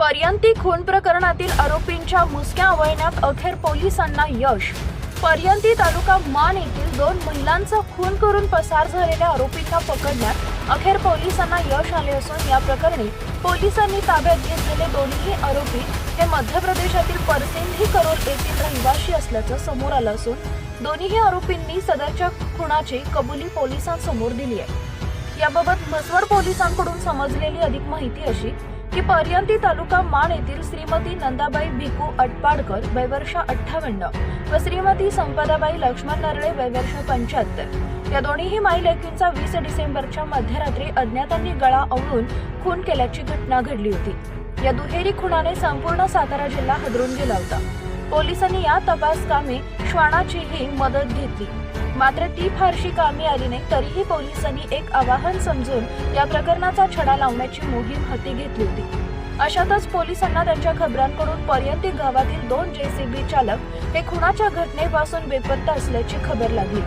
पर्यंती खून प्रकरणातील आरोपींच्या मुसक्या आवळण्यात अखेर पोलिसांना यश. पर्यंती तालुका मान येथील दोन महिलांचा खून करून पसार झालेल्या आरोपींना पकडण्यात अखेर पोलिसांना यश आले असून या प्रकरणी पोलिसांनी ताब्यात घेतलेले दोन्ही आरोपी हे मध्य प्रदेशातील परसिंधी करोल येथील रहिवाशी असल्याचं समोर आलं असून दोन्ही आरोपींनी सदरच्या खुनाची कबुली पोलिसांसमोर दिली आहे. याबाबत म्हसवड पोलिसांकडून समजलेली अधिक माहिती अशी की पर्यंती तालुका मान येथील श्रीमती नंदाबाई भिकू अटपाडकर वयवर्ष अठ्ठावन्न व श्रीमती संपदाबाई लक्ष्मण नरळे वयवर्ष पंच्याहत्तर. या दोन्हीही माई लेकींचा वीस डिसेंबरच्या मध्यरात्री अज्ञातांनी गळा आवळून खून केल्याची घटना घडली होती. या दुहेरी खुनाने संपूर्ण सातारा जिल्हा हदरून गेला होता. पोलिसांनी या तपास कामे श्वानाचीही मदत घेतली. मात्र ती फारशी कामी आली नाही तरीही पोलिसांनी एक आवाहन समजून या प्रकरणाचा छडा लावण्याची मोहीम हाती घेतली होती. अशातच पोलिसांना त्यांच्या खबरांकडून पर्यंती गावातील दोन जेसीबी चालक हे खुनाच्या घटनेपासून बेपत्ता असल्याची खबर लागली.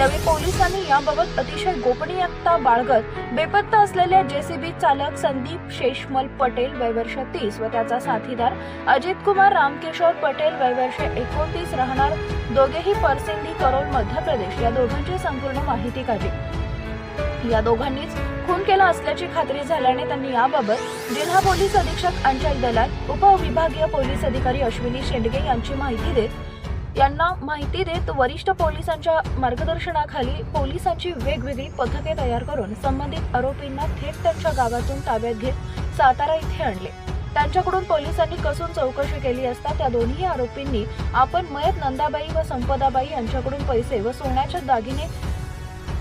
त्यावेळी पोलिसांनी याबाबत अतिशय गोपनीयता बाळगत बेपत्ता असलेल्या जेसीबी चालक संदीप शेषमल पटेल वयवर्ष तीस व त्याचा साथीदार अजित कुमार रामकिशोर पटेल वयवर्ष एकोणतीस राहणार दोघेही परसिंधी करोल मध्य प्रदेश या दोघांची संपूर्ण माहिती काढली. या दोघांनीच खून केला असल्याची खात्री झाल्याने त्यांनी याबाबत जिल्हा पोलीस अधीक्षक अंचल दलाल उपविभागीय पोलीस अधिकारी अश्विनी शेंडगे यांची माहिती देत यांना माहिती देत वरिष्ठ पोलिसांच्या मार्गदर्शनाखाली पोलिसांची वेगवेगळी पथके तयार करून संबंधित आरोपींना थेट त्यांच्या गावातून ताब्यात घेत सातारा इथे आणले. त्यांच्याकडून पोलिसांनी कसून चौकशी केली असता त्या दोन्ही आरोपींनी आपण मयत नंदाबाई व संपदाबाई यांच्याकडून पैसे व सोन्याच्या दागिने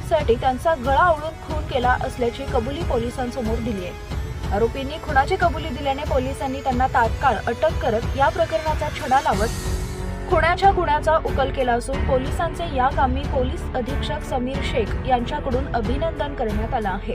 साठी त्यांचा गळा आवळून खून केला असल्याची कबुली पोलिसांसमोर दिली आहे. आरोपींनी खुनाची कबुली दिल्याने पोलिसांनी त्यांना तात्काळ अटक करत या प्रकरणाचा छडा लावत खुण्याच्या गुन्ह्याचा उकल केला असून पोलिसांचे या कामी पोलीस अधीक्षक समीर शेख यांच्याकडून अभिनंदन करण्यात आलं आहे.